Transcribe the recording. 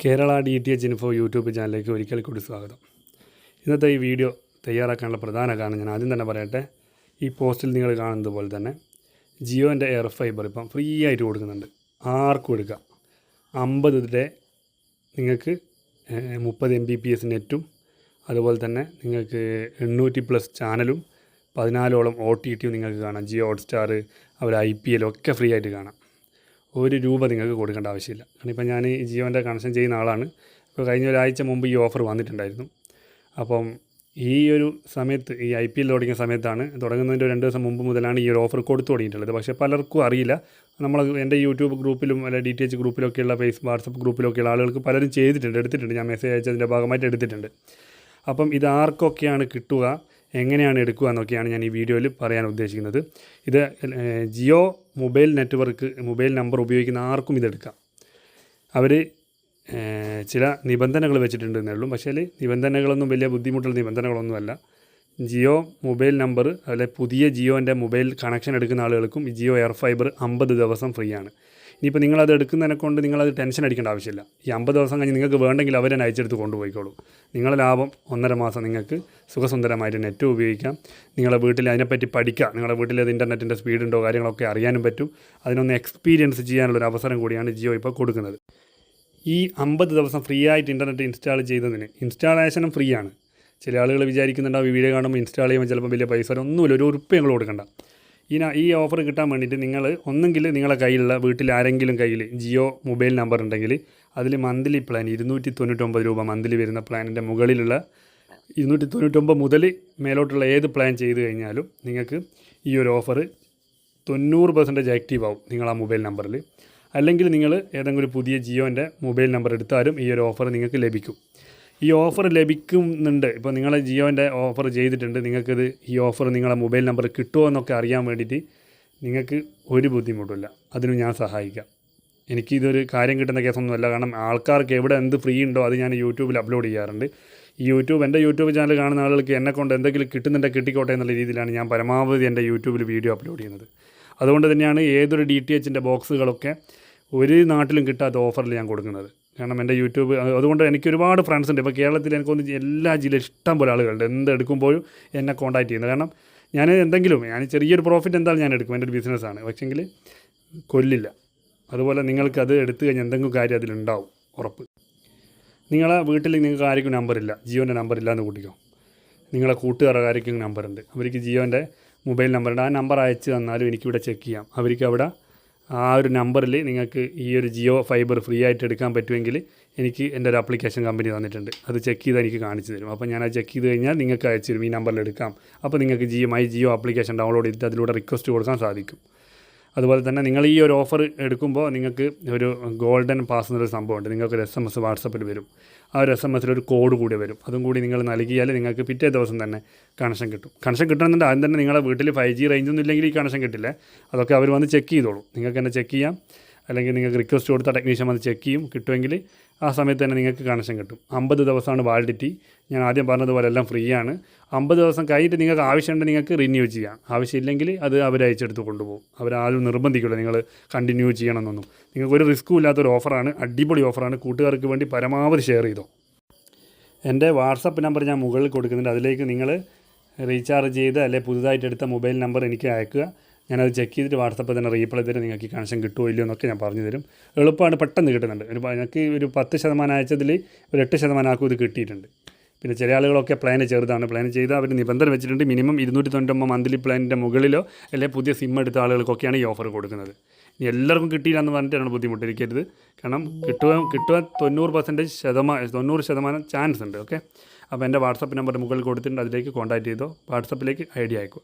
Kerala D T H info YouTube ചാനലിലേക്ക് ഒരിക്കൽ കൂടി സ്വാഗതം. ഇന്നത്തെ ഈ വീഡിയോ തയ്യാറാക്കാനുള്ള പ്രധാന കാരണം ഞാൻ ആദ്യം തന്നെ പറയട്ടെ ഈ പോസ്റ്റിൽ നിങ്ങൾ കാണുന്നത് പോലെ തന്നെ ജിയോന്റെ എയർ ഫൈബർ ഇപ്പം ഫ്രീ ആയിട്ട് കൊടുക്കുന്നുണ്ട്. ആർക്കും എടുക്കാം അമ്പത് ഡേ നിങ്ങൾക്ക് മുപ്പത് എം ബി പി എസ് നെറ്റും അതുപോലെ തന്നെ നിങ്ങൾക്ക് എണ്ണൂറ്റി പ്ലസ് ചാനലും പതിനാലോളം ഒ ടി ടിയും നിങ്ങൾക്ക് കാണാം. ജിയോ ഹോട്ട്സ്റ്റാർ അവർ ഐ പി എൽ ഒക്കെ ഫ്രീ ആയിട്ട് കാണാം. ഒരു രൂപ നിങ്ങൾക്ക് കൊടുക്കേണ്ട ആവശ്യമില്ല. കാരണം ഇപ്പം ഞാൻ ഈ ജിയോന്റെ കണക്ഷൻ ചെയ്യുന്ന ആളാണ്. ഇപ്പോൾ കഴിഞ്ഞ ഒരാഴ്ച മുമ്പ് ഈ ഓഫർ വന്നിട്ടുണ്ടായിരുന്നു. അപ്പം ഈ ഒരു സമയത്ത് ഈ ഐ പി എൽ തുടങ്ങിയ സമയത്താണ് തുടങ്ങുന്നതിന്റെ രണ്ട് ദിവസം മുമ്പ് മുതലാണ് ഈ ഒരു ഓഫർ കൊടുത്തു തുടങ്ങിയിട്ടുള്ളത്. പക്ഷേ പലർക്കും അറിയില്ല. നമ്മൾ എന്റെ യൂട്യൂബ് ഗ്രൂപ്പിലും അല്ലെ ഡി ടി എച്ച് ഗ്രൂപ്പിലൊക്കെയുള്ള ഫേസ് വാട്സപ്പ് ഗ്രൂപ്പിലൊക്കെയുള്ള ആളുകൾക്ക് പലരും ചെയ്തിട്ടുണ്ട് എടുത്തിട്ടുണ്ട്. ഞാൻ മെസ്സേജ് അയച്ചതിന്റെ ഭാഗമായിട്ട് എടുത്തിട്ടുണ്ട്. അപ്പം ഇത് ആർക്കൊക്കെയാണ് കിട്ടുക? എങ്ങനെയാണ് എടുക്കുക എന്നൊക്കെയാണ് ഞാൻ ഈ വീഡിയോയിൽ പറയാൻ ഉദ്ദേശിക്കുന്നത്. ഇത് Jio mobile network mobile number ഉപയോഗിക്കുന്ന ആർക്കും ഇതെടുക്കാം. അവർ ചില നിബന്ധനകൾ വെച്ചിട്ടുണ്ടെന്നേ ഉള്ളൂ. പക്ഷേ നിബന്ധനകളൊന്നും വലിയ ബുദ്ധിമുട്ടുള്ള നിബന്ധനകളൊന്നുമല്ല. ജിയോ മൊബൈൽ നമ്പർ അല്ലെ പുതിയ ജിയോന്റെ മൊബൈൽ കണക്ഷൻ എടുക്കുന്ന ആളുകൾക്കും ജിയോ എയർ ഫൈബർ അമ്പത് ദിവസം ഫ്രീ ആണ്. ഇനിയിപ്പോൾ നിങ്ങളത് എടുക്കുന്നതിനെ കൊണ്ട് നിങ്ങളത് ടെൻഷൻ അടിക്കേണ്ട ആവശ്യമില്ല. ഈ അമ്പത് ദിവസം കഴിഞ്ഞ് നിങ്ങൾക്ക് വേണ്ടെങ്കിൽ അവർ തന്നെ അയച്ചെടുത്ത് കൊണ്ടുപോയിക്കോളൂ. നിങ്ങളുടെ ലാഭം ഒന്നര മാസം നിങ്ങൾക്ക് സുഖസുന്ദരമായിട്ട് നെറ്റ് ഉപയോഗിക്കാം. നിങ്ങളുടെ വീട്ടിൽ അതിനെപ്പറ്റി പഠിക്കാം. നിങ്ങളുടെ വീട്ടിൽ അത് ഇന്റർനെറ്റിന്റെ സ്പീഡുണ്ടോ കാര്യങ്ങളൊക്കെ അറിയാനും പറ്റും. അതിനൊന്ന് എക്സ്പീരിയൻസ് ചെയ്യാനുള്ളൊരു അവസരം കൂടിയാണ് ജിയോ ഇപ്പോൾ കൊടുക്കുന്നത്. ഈ അമ്പത് ദിവസം ഫ്രീ ആയിട്ട് ഇന്റർനെറ്റ് ഇൻസ്റ്റാൾ ചെയ്തതിന് ഇൻസ്റ്റാളേഷനും ഫ്രീ ആണ്. ചില ആളുകൾ വിചാരിക്കുന്നുണ്ടാവും വീഡിയോ കാണുമ്പോൾ ഇൻസ്റ്റാൾ ചെയ്യുമ്പോൾ ചിലപ്പോൾ വലിയ പൈസ. ഒന്നുമില്ല ഒരു ഉറുപ്പ് ഞങ്ങൾ കൊടുക്കണ്ട. ഈ ഈ ഓഫർ കിട്ടാൻ വേണ്ടിയിട്ട് നിങ്ങൾ ഒന്നെങ്കിൽ നിങ്ങളുടെ കയ്യിലുള്ള വീട്ടിൽ ആരെങ്കിലും കയ്യിൽ ജിയോ മൊബൈൽ നമ്പർ ഉണ്ടെങ്കിൽ അതിൽ മന്ത്ലി പ്ലാൻ ഇരുന്നൂറ്റി തൊണ്ണൂറ്റൊമ്പത് രൂപ മന്ത്ലി വരുന്ന പ്ലാനിന്റെ മുകളിലുള്ള ഇരുന്നൂറ്റി തൊണ്ണൂറ്റൊമ്പത് മുതൽ മേലോട്ടുള്ള ഏത് പ്ലാൻ ചെയ്ത് കഴിഞ്ഞാലും നിങ്ങൾക്ക് ഈ ഒരു ഓഫർ തൊണ്ണൂറ് പെർസെന്റേജ് ആക്റ്റീവ് ആവും നിങ്ങൾ ആ മൊബൈൽ നമ്പറിൽ അല്ലെങ്കിൽ നിങ്ങൾ ഏതെങ്കിലും പുതിയ ജിയോന്റെ മൊബൈൽ നമ്പർ എടുത്താലും ഈ ഒരു ഓഫർ നിങ്ങൾക്ക് ലഭിക്കും. ഈ ഓഫർ ലഭിക്കുന്നുണ്ട്. ഇപ്പോൾ നിങ്ങൾ ജിയോന്റെ ഓഫർ ചെയ്തിട്ടുണ്ട്. നിങ്ങൾക്കിത് ഈ ഓഫർ നിങ്ങളുടെ മൊബൈൽ നമ്പർ കിട്ടുമോ എന്നൊക്കെ അറിയാൻ വേണ്ടിയിട്ട് നിങ്ങൾക്ക് ഒരു ബുദ്ധിമുട്ടില്ല അതിനും ഞാൻ സഹായിക്കാം. എനിക്കിതൊരു കാര്യം കിട്ടുന്ന കേസൊന്നുമല്ല. കാരണം ആൾക്കാർക്ക് എവിടെ എന്ത് ഫ്രീ ഉണ്ടോ അത് ഞാൻ യൂട്യൂബിൽ അപ്ലോഡ് ചെയ്യാറുണ്ട്. ഈ യൂട്യൂബ് എന്റെ യൂട്യൂബ് ചാനൽ കാണുന്ന ആളുകൾക്ക് എന്നെക്കൊണ്ട് എന്തെങ്കിലും കിട്ടുന്നുണ്ടോ കിട്ടിക്കോട്ടെ എന്നുള്ള രീതിയിലാണ് ഞാൻ പരമാവധി എന്റെ യൂട്യൂബിൽ വീഡിയോ അപ്ലോഡ് ചെയ്യുന്നത്. അതുകൊണ്ട് തന്നെയാണ് ഏതൊരു ഡി ടി എച്ചിന്റെ ബോക്സുകളൊക്കെ ഒരു നാട്ടിലും കിട്ടാത്ത ഓഫറിൽ ഞാൻ കൊടുക്കുന്നത്. കാരണം എന്റെ യൂട്യൂബ് അതുകൊണ്ട് എനിക്ക് ഒരുപാട് ഫ്രണ്ട്സ് ഉണ്ട്. ഇപ്പോൾ കേരളത്തിൽ എനിക്കൊന്ന് എല്ലാ ജില്ലയിൽ ഇഷ്ടം പോലെ ആളുകളുണ്ട്. എന്ത് എടുക്കുമ്പോഴും എന്നെ കോൺടാക്ട് ചെയ്യുന്നത് കാരണം ഞാൻ എന്തെങ്കിലും ഞാൻ ചെറിയൊരു പ്രോഫിറ്റ് എന്തായാലും ഞാൻ എടുക്കും. എന്റെ ഒരു ബിസിനസ്സാണ് പക്ഷേങ്കിൽ കൊല്ലില്ല. അതുപോലെ നിങ്ങൾക്ക് അത് എടുത്തു കഴിഞ്ഞാൽ എന്തെങ്കിലും കാര്യം അതിലുണ്ടാവും ഉറപ്പ്. നിങ്ങളെ വീട്ടിൽ നിങ്ങൾക്ക് ആർക്കും നമ്പറില്ല ജിയോന്റെ നമ്പർ ഇല്ല എന്ന് കൂട്ടിക്കോ. നിങ്ങളെ കൂട്ടുകാരുടെ ആർക്കും നമ്പറുണ്ട് അവർക്ക് ജിയോന്റെ മൊബൈൽ നമ്പറുണ്ട് ആ നമ്പർ അയച്ച് തന്നാലും എനിക്കിവിടെ ചെക്ക് ചെയ്യാം. അവർക്ക് അവിടെ ആ ഒരു നമ്പറിൽ നിങ്ങൾക്ക് ഈ ഒരു ജിയോ ഫൈബർ ഫ്രീ ആയിട്ട് എടുക്കാൻ പറ്റുമെങ്കിൽ എനിക്ക് എന്റെ ഒരു അപ്ലിക്കേഷൻ കമ്പനി തന്നിട്ടുണ്ട്. അത് ചെക്ക് ചെയ്ത് എനിക്ക് കാണിച്ചു തരും. അപ്പോൾ ഞാൻ അത് ചെക്ക് ചെയ്ത് കഴിഞ്ഞാൽ നിങ്ങൾക്ക് അയച്ചു തരും. ഈ നമ്പറിൽ എടുക്കാം. അപ്പോൾ നിങ്ങൾക്ക് Jio my Jio application download ചെയ്തിട്ട് അതിലൂടെ റിക്വസ്റ്റ് കൊടുക്കാൻ സാധിക്കും. അതുപോലെ തന്നെ നിങ്ങൾ ഈ ഒരു ഓഫർ എടുക്കുമ്പോൾ നിങ്ങൾക്ക് ഒരു ഗോൾഡൻ പാസ് എന്നൊരു സംഭവമുണ്ട് നിങ്ങൾക്ക് ഒരു എസ് എം എസ് വാട്സപ്പിൽ വരും. ആ ഒരു എസ് എം എസിൽ ഒരു കോഡ് കൂടി വരും. അതും കൂടി നിങ്ങൾ നൽകിയാൽ നിങ്ങൾക്ക് പിറ്റേ ദിവസം തന്നെ കണക്ഷൻ കിട്ടും. കണക്ഷൻ കിട്ടണമെന്നുണ്ട്. ആദ്യം തന്നെ നിങ്ങളുടെ വീട്ടിൽ ഫൈവ് ജി റേഞ്ച് ഒന്നും ഇല്ലെങ്കിൽ ഈ കണക്ഷൻ കിട്ടില്ല. അതൊക്കെ അവർ വന്ന് ചെക്ക് ചെയ്തോളൂ. നിങ്ങൾക്ക് തന്നെ ചെക്ക് ചെയ്യാം. അല്ലെങ്കിൽ നിങ്ങൾക്ക് റിക്വസ്റ്റ് കൊടുത്ത ടെക്നീഷ്യൻ വന്ന് ചെക്ക് ചെയ്യും. കിട്ടുമെങ്കിൽ ആ സമയത്ത് തന്നെ നിങ്ങൾക്ക് കണക്ഷൻ കിട്ടും. അമ്പത് ദിവസമാണ് വാലിഡിറ്റി ഞാൻ ആദ്യം പറഞ്ഞതുപോലെ എല്ലാം ഫ്രീ ആണ്. അമ്പത് ദിവസം കഴിഞ്ഞിട്ട് നിങ്ങൾക്ക് ആവശ്യമുണ്ടെങ്കിൽ നിങ്ങൾക്ക് റിന്യൂ ചെയ്യാം. ആവശ്യമില്ലെങ്കിൽ അത് അവരയച്ചെടുത്ത് കൊണ്ടുപോകും. അവരാരും നിർബന്ധിക്കില്ല നിങ്ങൾ കണ്ടിന്യൂ ചെയ്യണമെന്നൊന്നും. നിങ്ങൾക്ക് ഒരു റിസ്ക്കും ഇല്ലാത്തൊരു ഓഫറാണ് അടിപൊളി ഓഫറാണ് കൂട്ടുകാർക്ക് വേണ്ടി പരമാവധി ഷെയർ ചെയ്തോ. എന്റെ വാട്സപ്പ് നമ്പർ ഞാൻ മുകളിൽ കൊടുക്കുന്നുണ്ട്. അതിലേക്ക് നിങ്ങൾ റീചാർജ് ചെയ്ത് അല്ലെങ്കിൽ പുതുതായിട്ട് എടുത്ത മൊബൈൽ നമ്പർ എനിക്ക് അയക്കുക. ഞാനത് ചെക്ക് ചെയ്തിട്ട് വാട്സപ്പിൽ തന്നെ റീപ്ലൈ തരും. നിങ്ങൾക്ക് കണക്ഷൻ കിട്ടുമോ ഇല്ലയോ എന്നൊക്കെ ഞാൻ പറഞ്ഞു തരും. എളുപ്പമാണ്. പെട്ടെന്ന് കിട്ടുന്നുണ്ട്. ഒരു എനിക്ക് ഒരു പത്ത് ശതമാനം അയച്ചതിൽ ഒരു എട്ട് ശതമാനം ആക്കും ഇത് കിട്ടിയിട്ടുണ്ട്. പിന്നെ ചില ആളുകളൊക്കെ പ്ലാൻ ചെറുതാണ്. പ്ലാൻ ചെയ്ത് അവർ നിബന്ധന വെച്ചിട്ടുണ്ട് മിനിമം ഇരുന്നൂറ്റി തൊണ്ണൂറ്റൊമ്പത് മന്ത്ലി പ്ലാനിന്റെ മുകളിലോ അല്ലെങ്കിൽ പുതിയ സിം എടുത്ത ആളുകൾക്കൊക്കെയാണ് ഈ ഓഫർ കൊടുക്കുന്നത്. ഇനി എല്ലാവർക്കും കിട്ടിയില്ല എന്ന് പറഞ്ഞിട്ടാണ് ബുദ്ധിമുട്ടിരിക്കരുത്. കാരണം കിട്ടുക കിട്ടുക തൊണ്ണൂറ് പെർസെന്റേജ് ശതമാനം തൊണ്ണൂറ് ശതമാനം ചാൻസ് ഉണ്ട്. ഓക്കെ അപ്പോൾ എന്റെ വാട്സപ്പ് നമ്പർ മുകളിൽ കൊടുത്തിട്ടുണ്ട്. അതിലേക്ക് കോൺടാക്ട് ചെയ്തോ. വാട്സപ്പിലേക്ക് ഐ ഡി അയക്കുക